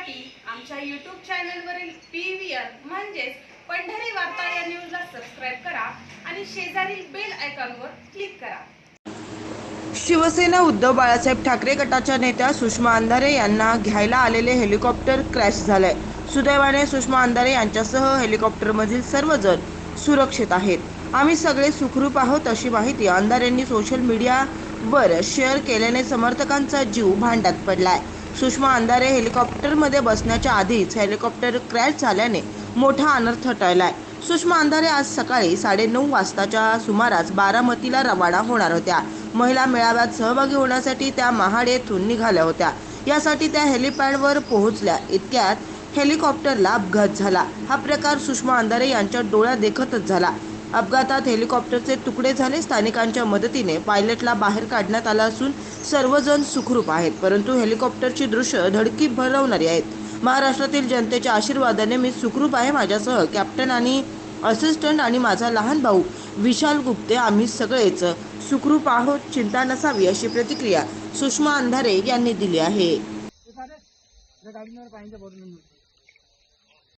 पाहण्यासाठी आमच्या यूट्यूब चॅनलवरील पी व्ही आर म्हणजेच पंढरी वार्ता या न्यूजला सबस्क्राईब करा आणि शेजारील बेल आयकॉनवर क्लिक करा. शिवसेना उद्धव बाळासाहेब ठाकरे गटाच्या नेत्या सुषमा अंधारे यांना घ्यायला आलेले हेलिकॉप्टर क्रॅश झालंय. सुदैवाने सुषमा अंधारे यांच्यासह हेलिकॉप्टरमधील सर्वजण सुरक्षित आहेत. आम्ही सगळे सुखरूप आहोत अशी माहिती अंधारेंनी सोशल मीडियावर शेअर केल्याने समर्थकांचा जीव भांड्यात पडलाय. सुषमा अंधारे हेलिकॉप्टरमध्ये बसण्याच्या आधीच हेलिकॉप्टर क्रॅश झाल्याने मोठा अनर्थ टळला आहे सुषमा अंधारे आज सकाळी साडेनऊ वाजताच्या सुमारास बारामतीला रवाना होणार होत्या. महिला मेळाव्यात सहभागी होण्यासाठी त्या महाड येथून निघाल्या होत्या. यासाठी त्या हेलिपॅडवर पोहोचल्या. इतक्यात हेलिकॉप्टरला अपघात झाला. हा प्रकार सुषमा अंधारे यांच्या डोळ्या देखतच झाला. अपघातात हेलिकॉप्टरचे तुकडे झाले. स्थानिकांच्या मदतीने पायलटला बाहेर काढण्यात आला असून सर्वजण सुखरूप आहेत परंतु हेलिकॉप्टरची दृश्य धडकी भरवणारी आहेत. महाराष्ट्रातील जनतेच्या आशीर्वादाने मी सुखरूप आहे. माझ्यासह कॅप्टन आणि असिस्टंट आणि माझा लहान भाऊ विशाल गुप्ते आम्ही सगळेच सुखरूप आहोत. चिंता नसावी अशी प्रतिक्रिया सुषमा अंधारे यांनी दिली आहे.